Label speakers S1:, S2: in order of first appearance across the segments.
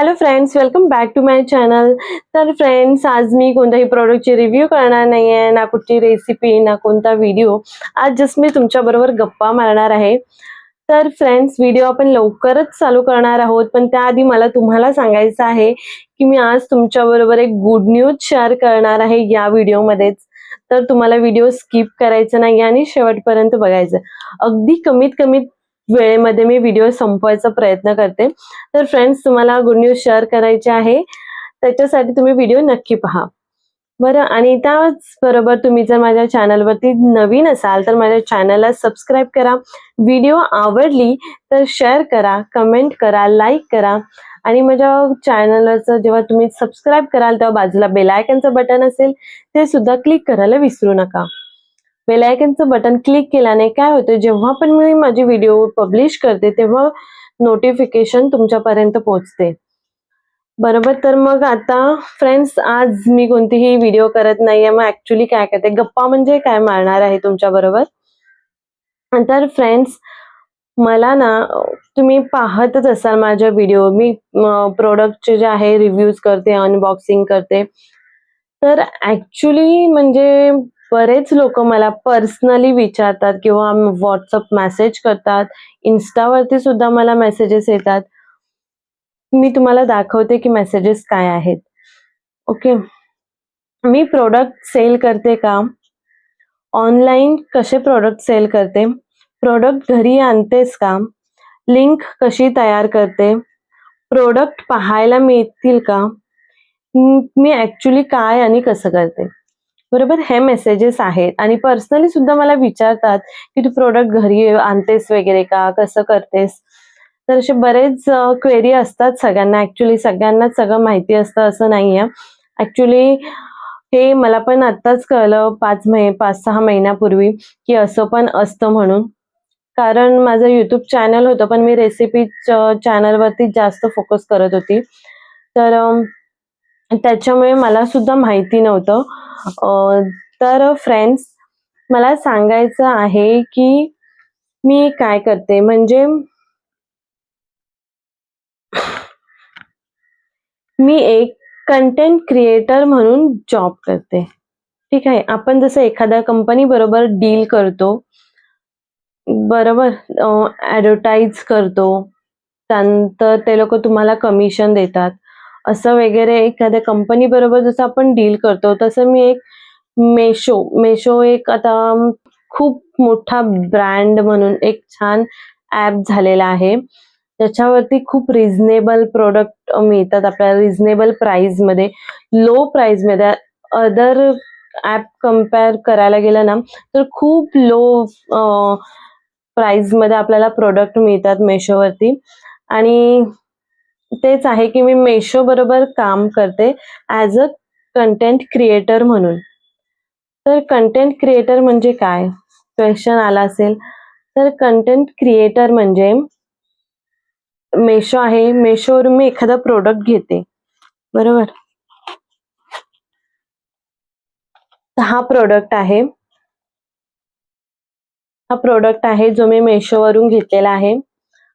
S1: Hello friends welcome back to my channel तर friends आज मी कोणत्याही प्रोडक्टची रिव्ह्यू करणार नाही आहे ना कुठची रेसिपी ना कोणता व्हिडिओ आज जस्ट मी तुमच्याबरोबर गप्पा मारणार आहे. तर फ्रेंड्स व्हिडिओ आपण लवकरच चालू करणार आहोत. पण त्याआधी मला तुम्हाला सांगायचं आहे की मी आज तुमच्याबरोबर एक गुड न्यूज शेअर करणार आहे या व्हिडिओमध्येच तर तुम्हाला व्हिडिओ स्किप करायचा नाही आणि शेवटपर्यंत बघायचं. अगदी कमीत कमीत वेळेमध्ये मी व्हिडिओ संपवायचा प्रयत्न करते. तर फ्रेंड्स तुम्हाला गुड न्यूज शेअर करायची आहे. त्याच्यासाठी तुम्ही व्हिडिओ नक्की पहा. बरं आणि त्याचबरोबर तुम्ही जर माझ्या चॅनलवरती नवीन असाल तर माझ्या चॅनलला सबस्क्राईब करा. व्हिडिओ आवडली तर शेअर करा कमेंट करा लाईक करा. आणि माझ्या चॅनलचं जेव्हा तुम्ही सबस्क्राईब कराल तेव्हा बाजूला बेलायकनचं बटन असेल ते सुद्धा क्लिक करायला विसरू नका. बेलायकनचं बटन क्लिक केल्याने काय होतं जेव्हा पण मी माझी व्हिडिओ पब्लिश करते तेव्हा नोटिफिकेशन तुमच्यापर्यंत पोहोचते. बरोबर? तर मग आता फ्रेंड्स आज मी कोणतीही व्हिडिओ करत नाहीये. मग ऍक्च्युली काय करते? गप्पा म्हणजे काय मारणार आहे तुमच्या बरोबर तर फ्रेंड्स मला ना तुम्ही पाहतच असाल माझ्या व्हिडिओ. मी प्रोडक्टचे जे आहे रिव्ह्यूज करते अनबॉक्सिंग करते. तर ॲक्च्युली म्हणजे बरेच लोक मला पर्सनली विचारतात किंवा व्हॉट्सअप मेसेज करतात. इन्स्टावरती सुद्धा मला मेसेजेस येतात. मी तुम्हाला दाखवते की मेसेजेस काय आहेत. ओके मी प्रोडक्ट सेल करते का? ऑनलाईन कसे प्रोडक्ट सेल करते? प्रोडक्ट घरी आणतेस का? लिंक कशी तयार करते? प्रोडक्ट पाहायला मिळतील का? मी ॲक्च्युली काय आणि कसं करते? बरोबर? हे मेसेजेस आहेत. आणि पर्सनली सुद्धा मला विचारतात की तू प्रोडक्ट घरी आणतेस वगैरे का? कसं करतेस? तर असे बरेच क्वेरी असतात सगळ्यांना. ऍक्च्युली सगळ्यांनाच सगळं माहिती असतं असं नाहीये. ऍक्च्युली हे मला पण आत्ताच कळलं पाच महि पाच सहा महिन्यापूर्वी की असं पण असतं म्हणून. कारण माझं यूट्यूब चॅनल होतं पण मी रेसिपी चॅनलवरती जास्त फोकस करत होती. तर त्याच्यामुळे मला सुद्धा माहिती नव्हतं. तर फ्रेंड्स मला सांगायचं आहे की मी काय करते म्हणजे मी एक कंटेंट क्रिएटर म्हणून जॉब करते. ठीक आहे? आपण जसं एखाद्या कंपनी बरोबर डील करतो बरोबर ऍडव्हर्टाईज करतो त्यानंतर ते लोक तुम्हाला कमिशन देतात. असं वगैरे एखाद्या कंपनी बरोबर जसं आपण डील करतो तसं मी एक मेशो मेशो एक आता खूप मोठा ब्रँड म्हणून एक छान ॲप झालेला आहे. त्याच्यावरती खूप रिझनेबल प्रोडक्ट मिळतात आपल्याला रिझनेबल प्राईजमध्ये लो प्राईजमध्ये अदर ॲप कंपेअर करायला गेलं ना तर खूप लो प्राईजमध्ये आपल्याला प्रोडक्ट मिळतात मेशोवरती आणि तेच आहे की मी मेशो बरोबर काम करते ॲज अ कंटेंट क्रिएटर म्हणून. तर कंटेंट क्रिएटर म्हणजे काय? क्वेश्चन आला असेल. तर कंटेंट क्रिएटर म्हणजे मेशो आहे. मेशोवरून मी एखादा प्रोडक्ट घेते. बरोबर? हा प्रोडक्ट आहे. हा प्रोडक्ट आहे जो मी मेशोवरून घेतलेला आहे.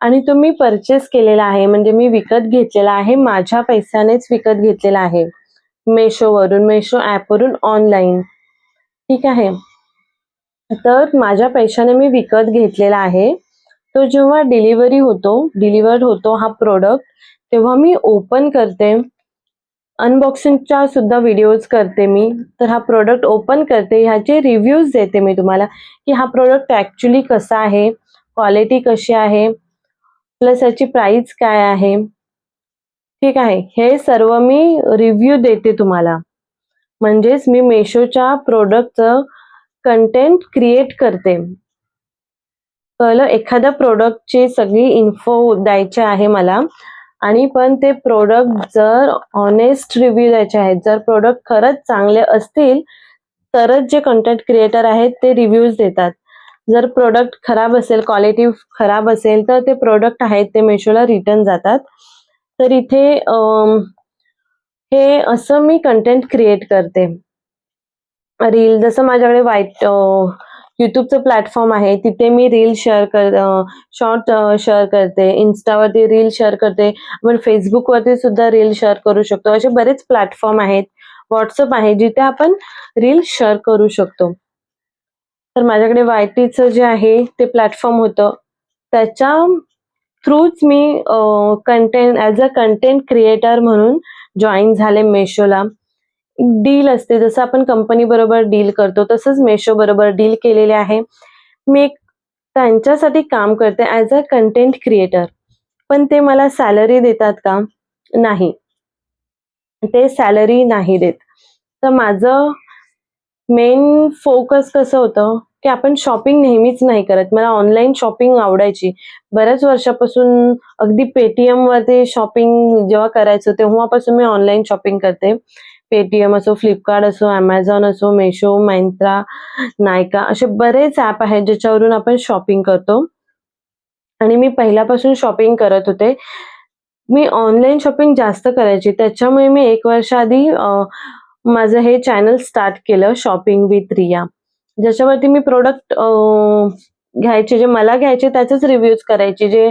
S1: आणि तो मी परचेस केलेला आहे. म्हणजे मी विकत घेतलेला आहे. माझ्या पैशानेच विकत घेतलेला आहे. मेशोवरून मेशो ॲपवरून ऑनलाईन ठीक आहे? तर माझ्या पैशाने मी विकत घेतलेला आहे. तो जेव्हा डिलिव्हरी होतो डिलिव्हर्ड होतो हा प्रोडक्ट तेव्हा मी ओपन करते. अनबॉक्सिंगच्या सुद्धा व्हिडिओज करते मी. तर हा प्रोडक्ट ओपन करते. ह्याचे रिव्ह्यूज देते मी तुम्हाला की हा प्रोडक्ट ॲक्च्युली कसा आहे क्वालिटी कशी आहे प्लस याची प्राइस काय आहे? ठीक आहे. हे सर्व मी रिव्ह्यू देते तुम्हाला. म्हणजेच मी मेशोच्या प्रोडक्टचं कंटेंट क्रिएट करते. कळलं? एखाद्या प्रोडक्टची सगळी इन्फो द्यायची आहे मला. आणि पण ते प्रोडक्ट जर ऑनेस्ट रिव्ह्यू द्यायचे आहेत जर प्रोडक्ट खरंच चांगले असतील तरच जे कंटेंट क्रिएटर आहेत ते रिव्ह्यूज देतात. जर प्रोडक्ट खराब असेल क्वालिटी खराब असेल तर ते प्रोडक्ट आहेत ते मेशोला रिटर्न जातात. तर इथे हे असं मी कंटेंट क्रिएट करते. रील जसं माझ्याकडे वाईट युट्यूबचं प्लॅटफॉर्म आहे तिथे मी रील शेअर कर शॉर्ट शेअर करते. इन्स्टावरती रील शेअर करते. आपण फेसबुकवरती सुद्धा रील शेअर करू शकतो. असे बरेच प्लॅटफॉर्म आहेत व्हॉट्सअप आहे जिथे आपण रील शेअर करू शकतो. तर माझ्याकडे वाय टीचं जे आहे ते प्लॅटफॉर्म होतं. त्याच्या थ्रूच मी content as a content creator म्हणून जॉईन झाले मेशोला डील असते जसं आपण कंपनी बरोबर डील करतो तसंच मेशो बरोबर डील केलेले आहे. मी एक त्यांच्यासाठी काम करते ॲज अ कंटेंट क्रिएटर पण ते मला सॅलरी देतात का? नाही. ते सॅलरी नाही देत. तर माझं मेन फोकस कसं होतं? की आपण शॉपिंग नेहमीच नाही करत. मला ऑनलाईन शॉपिंग आवडायची. बऱ्याच वर्षापासून अगदी पेटीएम वरती शॉपिंग जेव्हा करायचो तेव्हापासून मी ऑनलाईन शॉपिंग करते. पेटीएम असो फ्लिपकार्ट असो ॲमेझॉन असो मेशो मायंत्रा नायका असे बरेच ॲप आहेत ज्याच्यावरून आपण शॉपिंग करतो. आणि मी पहिल्यापासून शॉपिंग करत होते. मी ऑनलाईन शॉपिंग जास्त करायची. त्याच्यामुळे मी एक वर्ष आधी माझं हे चॅनल स्टार्ट केलं शॉपिंग विथ रिया. ज्याच्यावरती मी प्रोडक्ट घ्यायचे जे मला घ्यायचे त्याचेच रिव्ह्यूज करायचे जे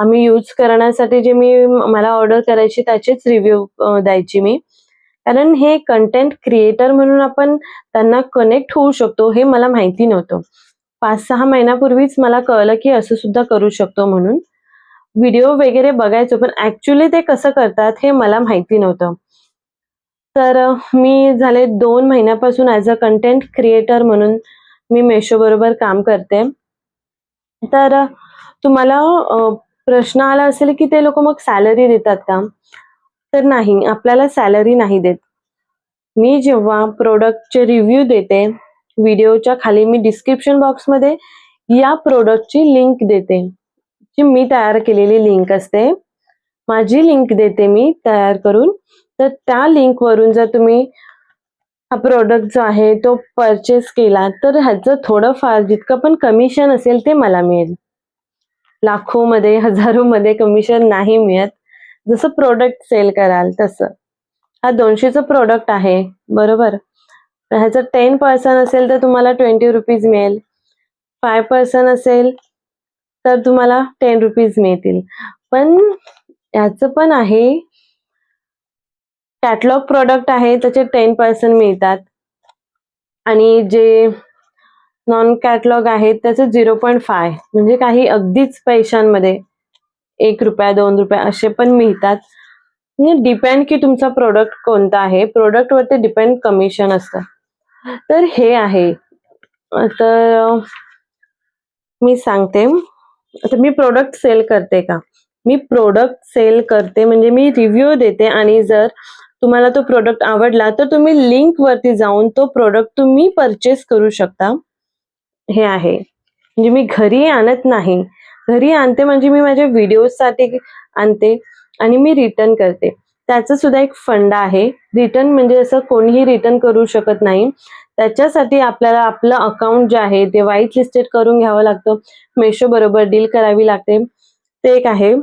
S1: आम्ही यूज करण्यासाठी जे मी मला ऑर्डर करायची त्याचेच रिव्ह्यू द्यायची मी. कारण हे कंटेंट क्रिएटर म्हणून आपण त्यांना कनेक्ट होऊ शकतो हे मला माहिती नव्हतं. पाच सहा महिन्यापूर्वीच मला कळलं की असं सुद्धा करू शकतो म्हणून. व्हिडिओ वगैरे बघायचो पण ऍक्च्युली ते कसं करतात हे मला माहिती नव्हतं. तर मी झाले दोन महिन्यापासून ॲज अ कंटेंट क्रिएटर म्हणून मी मेशो बरोबर काम करते. तर तुम्हाला प्रश्न आला असेल की ते लोक मग सॅलरी देतात का? तर नाही आपल्याला सॅलरी नाही देत. मी जेव्हा प्रोडक्टचे रिव्ह्यू देते व्हिडिओच्या खाली मी डिस्क्रिप्शन बॉक्समध्ये या प्रोडक्टची लिंक देते. जी मी तयार केलेली लिंक असते माझी लिंक देते मी तयार करून. तर त्या लिंकवरून जर तुम्ही हा प्रोडक्ट जो आहे तो परचेस केला तर ह्याचं थोडंफार जितकं पण कमिशन असेल ते मला मिळेल. लाखोमध्ये हजारोमध्ये कमिशन नाही मिळत. जसं प्रोडक्ट सेल कराल तसं. हा दोनशेचं प्रोडक्ट आहे बरोबर? ह्याचं टेन पर्सेंट असेल तर तुम्हाला ट्वेंटी रुपीज मिळेल. फाय पर्सेंट असेल तर तुम्हाला टेन रुपीज मिळतील. पण ह्याचं पण आहे कॅटलॉग प्रोडक्ट आहे त्याचे टेन पर्सेंट मिळतात. आणि जे नॉन कॅटलॉग आहेत त्याचं झिरो पॉईंट फाय म्हणजे काही अगदीच पैशांमध्ये एक रुपया दोन रुपया असे पण मिळतात. डिपेंड की तुमचा प्रोडक्ट कोणता आहे. प्रोडक्ट वरती डिपेंड कमिशन असतं. तर हे आहे. तर मी सांगते. आता मी प्रोडक्ट सेल करते का? मी प्रोडक्ट सेल करते म्हणजे मी रिव्ह्यू देते आणि जर तुम्हाला तो प्रोडक्ट आवडला तर तुम्ही लिंक वरती जाऊन तो प्रोडक्ट तुम्ही परचेस करू शकता. हे आहे. म्हणजे मी घरी आणत नाही. घरी आणते म्हणजे मी माझ्या व्हिडिओसाठी आणते आणि मी रिटर्न करते. त्याचं सुद्धा एक फंड आहे. रिटर्न म्हणजे असं कोणीही रिटर्न करू शकत नाही. त्याच्यासाठी आपल्याला आपलं अकाउंट जे आहे ते व्हाईट लिस्टेड करून घ्यावं लागतं. मेशो बरोबर डील करावी लागते. ते एक आहे.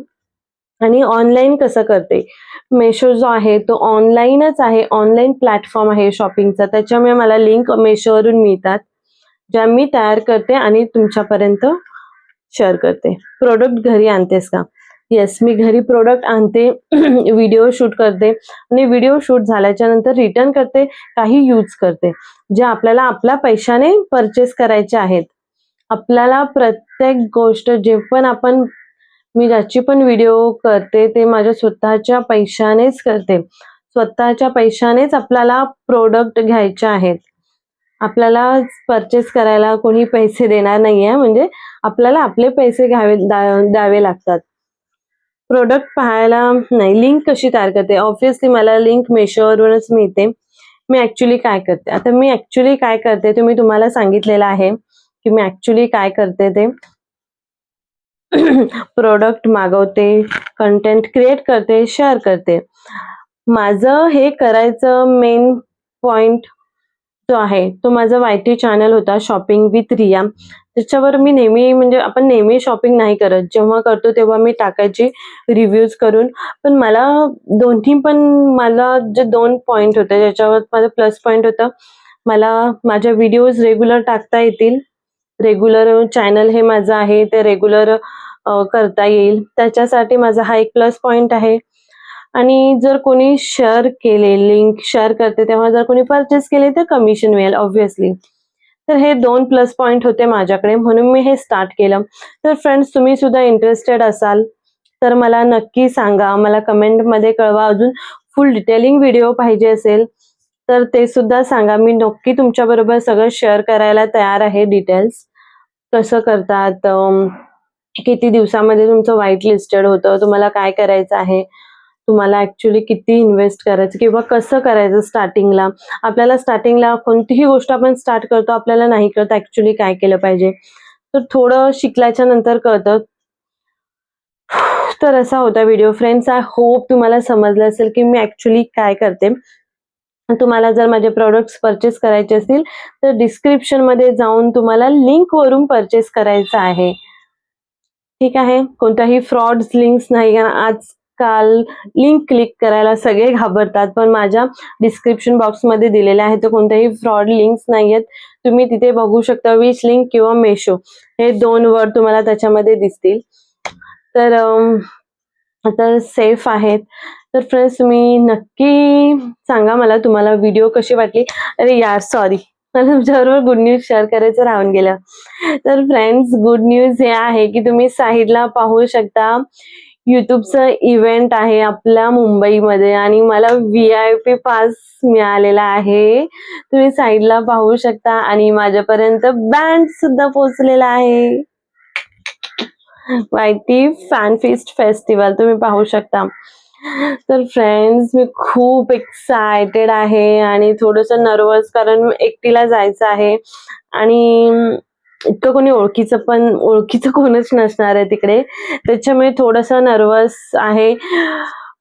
S1: आणि ऑनलाईन कसं करते? मेशो जो आहे तो ऑनलाईनच आहे. ऑनलाईन प्लॅटफॉर्म आहे शॉपिंगचा त्याच्यामुळे मला लिंक मेशोवरून मिळतात ज्या मी तयार करते आणि तुमच्यापर्यंत शेअर करते. प्रोडक्ट घरी आणतेस का? येस मी घरी प्रोडक्ट आणते व्हिडिओ शूट करते आणि व्हिडिओ शूट झाल्याच्यानंतर रिटर्न करते काही यूज करते. जे आपल्याला आपल्या पैशाने परचेस करायचे आहेत आपल्याला प्रत्येक गोष्ट जे पण आपण मी ज्याची पण व्हिडिओ करते ते माझ्या स्वतःच्या पैशानेच करते. स्वतःच्या पैशानेच आपल्याला प्रोडक्ट घ्यायचे आहेत. आपल्याला परचेस करायला कोणी पैसे देणार नाहीये म्हणजे आपल्याला आपले पैसे घ्यावे द्यावे लागतात. प्रोडक्ट पाहायला नाही. लिंक कशी तयार करते? ऑब्व्हियसली मला लिंक मेशोवरूनच मिळते. मी ॲक्च्युली काय करते? आता मी ॲक्च्युली काय करते ते मी तुम्हाला सांगितलेलं आहे की मी ॲक्च्युली काय करते ते. प्रोडक्ट मागवते कंटेंट क्रिएट करते शेअर करते. माझं हे करायचं मेन पॉइंट जो आहे तो माझा वाय टी चॅनल होता शॉपिंग विथ रिया त्याच्यावर मी नेहमी म्हणजे आपण नेहमी शॉपिंग नाही करत. जेव्हा करतो तेव्हा मी टाकायची रिव्ह्यूज करून. पण मला दोन्ही पण मला जे दोन पॉईंट होते ज्याच्यावर माझं प्लस पॉईंट होतं मला माझ्या व्हिडिओज रेग्युलर टाकता येतील. रेग्युलर चॅनल हे माझं आहे ते रेग्युलर करता येईल. त्याच्यासाठी माझा हा एक प्लस पॉइंट आहे. आणि जर कोणी शेअर केले लिंक शेअर करते तेव्हा जर कोणी परचेस केले तर कमिशन मिळेल ऑब्व्हियसली तर हे दोन प्लस पॉईंट होते माझ्याकडे म्हणून मी हे स्टार्ट केलं. तर फ्रेंड्स तुम्ही सुद्धा इंटरेस्टेड असाल तर मला नक्की सांगा. मला कमेंटमध्ये कळवा. अजून फुल डिटेलिंग व्हिडिओ पाहिजे असेल तर ते सुद्धा सांगा. मी नक्की तुमच्याबरोबर सगळं शेअर करायला तयार आहे डिटेल्स कसं करतात? किती दिवसामध्ये तुमचं व्हाईट लिस्टेड होतं? तुम्हाला काय करायचं आहे? तुम्हाला ऍक्च्युली किती इन्व्हेस्ट करायचं? किंवा कसं करायचं स्टार्टिंगला आपल्याला स्टार्टिंगला कोणतीही गोष्ट आपण स्टार्ट करतो आपल्याला नाही कळत ऍक्च्युली काय केलं पाहिजे. तर थोडं शिकल्याच्या नंतर कळतं. तर असा होता व्हिडिओ फ्रेंड्स आय होप तुम्हाला समजलं असेल की मी ऍक्च्युली काय करते. तुम्हाला जर माझे प्रोडक्ट्स परचेस करायचे असतील तर डिस्क्रिप्शनमध्ये जाऊन तुम्हाला लिंक वरून परचेस करायचं आहे. ठीक आहे? कोणताही फ्रॉड लिंक्स नाही. कारण आजकाल लिंक क्लिक करायला सगळे घाबरतात. पण माझ्या डिस्क्रिप्शन बॉक्समध्ये दिलेल्या आहेत. तर कोणत्याही फ्रॉड लिंक्स नाही आहेत. तुम्ही तिथे बघू शकता विच लिंक किंवा मेशो हे दोन वर्ड तुम्हाला त्याच्यामध्ये दिसतील. तर आता तर सेफ आहेत. तर फ्रेंड्स तुम्ही नक्की सांगा मला तुम्हाला व्हिडिओ कशी वाटली? अरे यार सॉरी मला तुमच्याबरोबर गुड न्यूज शेअर करायचं राहून गेलं. तर फ्रेंड्स गुड न्यूज हे आहे की तुम्ही साहिदला पाहू शकता. युट्यूबचं इव्हेंट आहे आपल्या मुंबईमध्ये आणि मला व्ही आय पी पास मिळालेला आहे. तुम्ही साईडला पाहू शकता आणि माझ्यापर्यंत बँड सुद्धा पोहोचलेला आहे. माहिती फॅन फिस्ट फेस्टिवल तुम्ही पाहू शकता. तर फ्रेंड्स मी खूप एक्सायटेड आहे आणि थोडंसं नर्वस कारण एकटीला जायचं आहे. आणि इतकं कोणी ओळखीचं पण ओळखीचं कोणच नसणार आहे तिकडे. त्याच्यामुळे थोडंसं नर्वस आहे.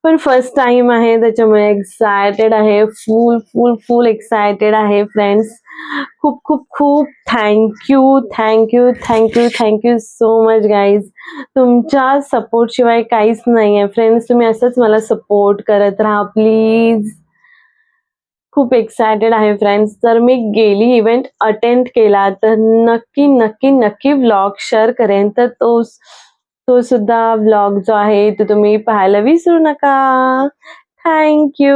S1: पण फर्स्ट टाइम आहे त्याच्यामुळे एक्सायटेड आहे. फुल फुल फुल एक्सायटेड आहे फ्रेंड्स खूप खूप खूप thank you thank you thank you thank you so much guys तुमच्या सपोर्ट शिवाय काहीच नाही आहे फ्रेंड्स तुम्ही असंच मला सपोर्ट करत राहा प्लीज खूप एक्सायटेड आहे फ्रेंड्स जर मी गेली इव्हेंट अटेंड केला तर नक्की नक्की नक्की व्लॉग शेअर करेन. तर तो तो सुद्धा व्लॉग जो आहे तो तुम्ही पाहायला विसरू नका. थँक्यू